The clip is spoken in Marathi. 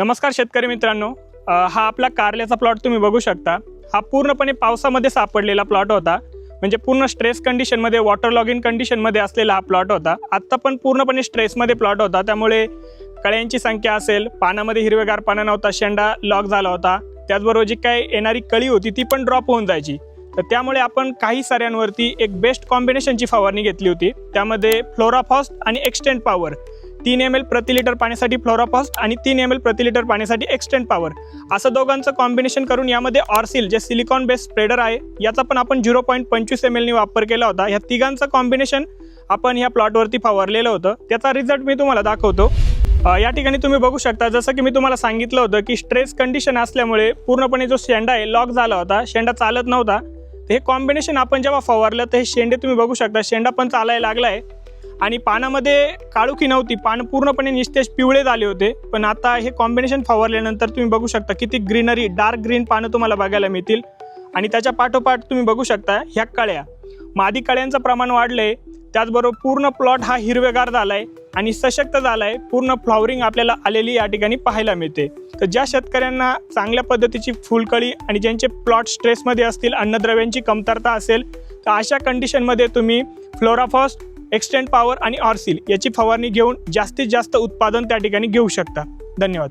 नमस्कार शेतकरी मित्रांनो. हा आपला कारल्याचा प्लॉट तुम्ही बघू शकता. हा पूर्णपणे पावसामध्ये सापडलेला प्लॉट होता. म्हणजे पूर्ण स्ट्रेस कंडिशनमध्ये वॉटर लॉगिन कंडिशनमध्ये असलेला हा प्लॉट होता. आत्ता पण पूर्णपणे स्ट्रेसमध्ये प्लॉट होता. त्यामुळे कळ्यांची संख्या असेल पानामध्ये हिरवेगार पानं नव्हता शेंडा लॉक झाला होता. त्याचबरोबर जी काही येणारी कळी होती ती पण ड्रॉप होऊन जायची. तर त्यामुळे आपण काही साऱ्यांवरती एक बेस्ट कॉम्बिनेशनची फवारणी घेतली होती. त्यामध्ये फ्लोराफॉस्ट आणि एक्सटेंड पॉवर तीन एम एल प्रति लिटर पाण्यासाठी फ्लोराफॉस्ट आणि तीन एम एल प्रति लिटर पाण्यासाठी एक्सटेंड पॉवर असं दोघांचं कॉम्बिनेशन करून यामध्ये ऑर्सिल जे सिलिकॉन बेस्ड स्प्रेडर आहे याचा पण आपण झिरो पॉईंट पंचवीस एम एलनी वापर केला होता. ह्या तिघांचं कॉम्बिनेशन आपण ह्या प्लॉटवरती फवारलेलं होतं. त्याचा रिझल्ट मी तुम्हाला दाखवतो. या ठिकाणी तुम्ही बघू शकता जसं की मी तुम्हाला सांगितलं होतं की स्ट्रेस कंडिशन असल्यामुळे पूर्णपणे जो शेंडा आहे लॉक झाला होता. शेंडा चालत नव्हता. हे कॉम्बिनेशन आपण जेव्हा फवारलं तर हे शेंडे तुम्ही बघू शकता. शेंडा पण चालायला लागला आहे आणि पानामध्ये काळुखी नव्हती. पान पूर्णपणे निस्तेज पिवळे झाले होते. पण आता हे कॉम्बिनेशन फवारल्यानंतर तुम्ही बघू शकता किती ग्रीनरी डार्क ग्रीन पानं तुम्हाला बघायला मिळतील. आणि त्याच्या पाठोपाठ तुम्ही बघू शकता ह्या कळ्या. मादी कळ्यांचं प्रमाण वाढलंय. त्याचबरोबर पूर्ण प्लॉट हा हिरवेगार झाला आहे आणि सशक्त झाला आहे पूर्ण फ्लॉवरिंग आपल्याला आलेली या ठिकाणी पाहायला मिळते. तर ज्या शेतकऱ्यांना चांगल्या पद्धतीची फुलकळी आणि ज्यांचे प्लॉट स्ट्रेसमध्ये असतील अन्नद्रव्यांची कमतरता असेल तर अशा कंडिशनमध्ये तुम्ही फ्लोराफॉस्ट एक्सटेंड पॉवर आणि ऑर्सिल याची फवारणी घेऊन जास्तीत जास्त उत्पादन त्या ठिकाणी घेऊ शकता. धन्यवाद.